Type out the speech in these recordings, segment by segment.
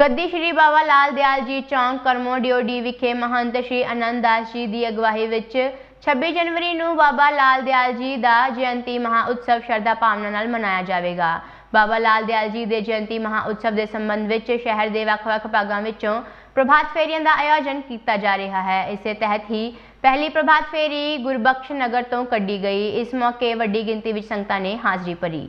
ਗੱਦੀ ਸ਼੍ਰੀ ਬਾਬਾ ਲਾਲ ਦਿਆਲ ਜੀ ਚੌਂਕ ਕਰਮੋਡੀਓ ਡੀ ਵਿਖੇ ਮਹੰਤ ਸ਼੍ਰੀ ਦਾਸ ਜੀ ਦੀ ਅਗਵਾਈ ਵਿੱਚ 26 ਜਨਵਰੀ ਨੂੰ ਬਾਬਾ ਲਾਲ ਦਿਆਲ ਜੀ ਦਾ ਜਯੰਤੀ ਮਹਾਉਤਸਵ ਸ਼ਰਧਾ ਭਾਵਨਾ ਨਾਲ ਮਨਾਇਆ ਜਾਵੇਗਾ ਬਾਬਾ ਲਾਲ ਦਿਆਲ ਜੀ ਦੇ ਜਯੰਤੀ ਮਹਾਉਤਸਵ ਦੇ ਸੰਬੰਧ ਵਿੱਚ ਸ਼ਹਿਰ ਦੇ ਵੱਖ-ਵੱਖ ਭਾਗਾਂ ਵਿੱਚੋਂ ਪ੍ਰਭਾਤ ਫੇਰੀਆਂ ਦਾ ਆਯੋਜਨ ਕੀਤਾ ਜਾ ਰਿਹਾ ਹੈ ਇਸੇ ਤਹਿਤ ਹੀ ਪਹਿਲੀ ਪ੍ਰਭਾਤ ਫੇਰੀ ਗੁਰਬਖਸ਼ ਨਗਰ ਤੋਂ ਕੱਢੀ ਗਈ ਇਸ ਮੌਕੇ ਵੱਡੀ ਗਿਣਤੀ ਵਿੱਚ ਸੰਗਤਾਂ ਨੇ ਹਾਜ਼ਰੀ ਭਰੀ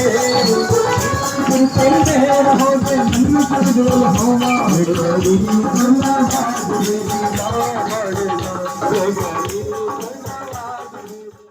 the